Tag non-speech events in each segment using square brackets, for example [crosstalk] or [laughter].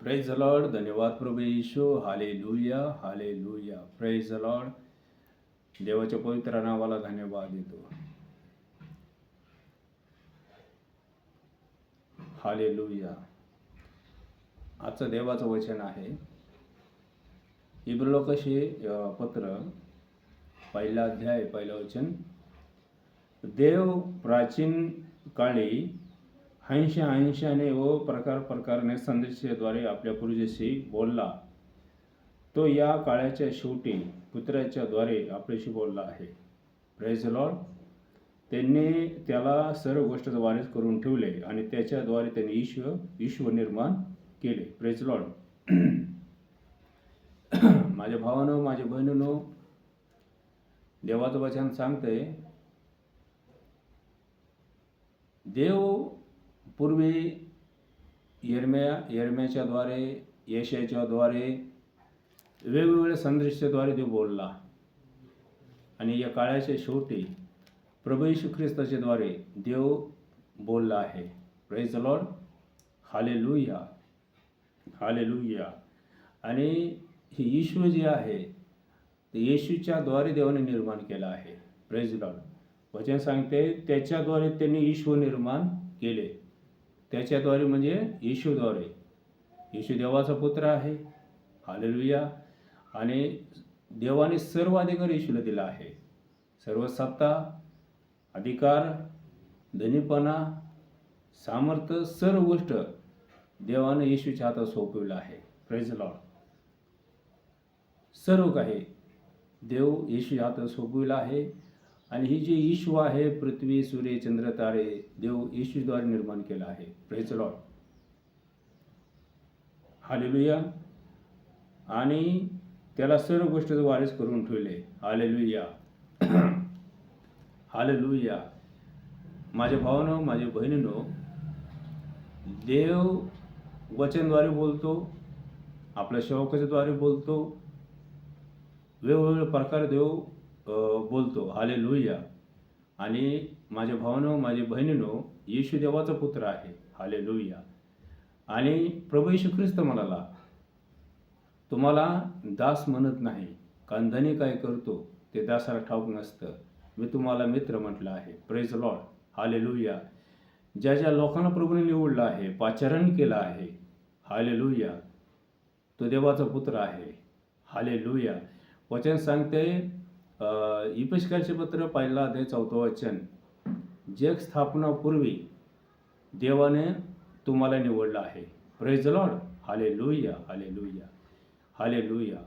Praise Lord धन्यवाद प्रभू येशू हाले लुया हाले लुया प्रेज लॉर्ड देवाच्या पवित्र नावाला धन्यवाद देतो. हाले लुया आजचं देवाचं वचन आहे. इब्रलोकशे पत्र पहिला अध्याय पहिलं वचन. देव प्राचीन काळी ऐंशी ऐंशाने व प्रकार प्रकारने संदेशाद्वारे आपल्या पूर्वजाशी बोलला. तो या काळाच्या शेवटी पुत्राच्याद्वारे आपल्याशी बोलला आहे. प्रेज लॉर्ड त्यांनी त्याला सर्व गोष्टीचं करून ठेवले आणि त्याच्याद्वारे त्यांनी ईश्व ईश्व निर्माण केले. प्रेज लॉर्ड [clears throat] माझ्या भावानं माझ्या बहिणीनं देवाचं वचन सांगते देव पूर्वी येरम्या येरम्याच्याद्वारे द्वारे वेगवेगळ्या संदेशाद्वारे देव बोलला. आणि या काळाच्या शेवटी प्रभू येशू ख्रिस्ताच्याद्वारे देव बोलला आहे. प्रेज लॉर्ड हाले लुया हाले लुया आणि हे येशू जे आहे ते येशूच्या द्वारे देवाने निर्माण केलं आहे. प्रेज लॉर्ड वचन सांगते त्याच्याद्वारे त्यांनी ईश्वर निर्माण केले. त्याच्याद्वारे म्हणजे येशूद्वारे. येशू देवाचा पुत्र आहे. हालेलुया आणि देवाने सर्व अधिकार येशूला दिला आहे. सर्व सत्ता अधिकार धनीपणा सामर्थ्य सर्व गोष्ट देवाने येशूच्या हातात सोपविलं आहे. प्रेज लॉर्ड सर्व काही देव येशूच्या हातात सोपविलं आहे. आणि ही जी ईश्व आहे पृथ्वी सूर्य चंद्र तारे देव ईश्वद्वारे निर्माण केला आहे. प्रेस लॉर्ड हालेलुया आणि त्याला सर्व गोष्टीचं वारीस करून ठेवले. हालेलुया हालेलुया [clears throat] माझ्या भावानं माझ्या बहिणीनो देव वचनद्वारे बोलतो आपल्या सेवकाच्याद्वारे बोलतो वेगवेगळे प्रकारे देव बोलतो हाले लुया आणि माझ्या भावानं माझ्या बहिणीनो येशू देवाचा पुत्र आहे. हाले लुया आणि प्रभू येशू ख्रिस्त म्हणाला तुम्हाला दास म्हणत नाही. कारण धनी काय करतो ते दासाला ठाऊक नसतं. मी तुम्हाला मित्र म्हटलं आहे. प्रेज लॉर्ड हाले लुया ज्या ज्या लोकांना प्रभूने निवडलं आहे पाचारण केलं आहे हाले लुया तो देवाचा पुत्र आहे. हाले लुया वचन सांगते इपस्कारचे पत्र पाहिला ते चौथं वचन. जग स्थापनापूर्वी देवाने तुम्हाला निवडलं आहे. प्रेज लॉर्ड हाले लुया हाले लुया हाले लुया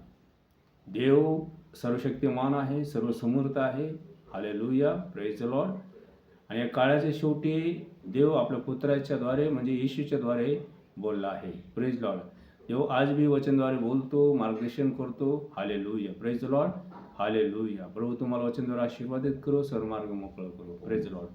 देव सर्वशक्तिमान आहे सर्वसमर्थ आहे. हाले लुया प्रेज लॉर्ड आणि या काळाच्या शेवटी देव आपल्या पुत्राच्याद्वारे म्हणजे येशूच्याद्वारे बोलला आहे. प्रेज लॉर्ड देव आज बी वचनद्वारे बोलतो मार्गदर्शन करतो. हाले लुया प्रेज लॉर्ड हाले लुया प्रभू तुम्हाला वचनद्वारे आशीर्वादित करो सर्व मोकळ करो. Praise Lord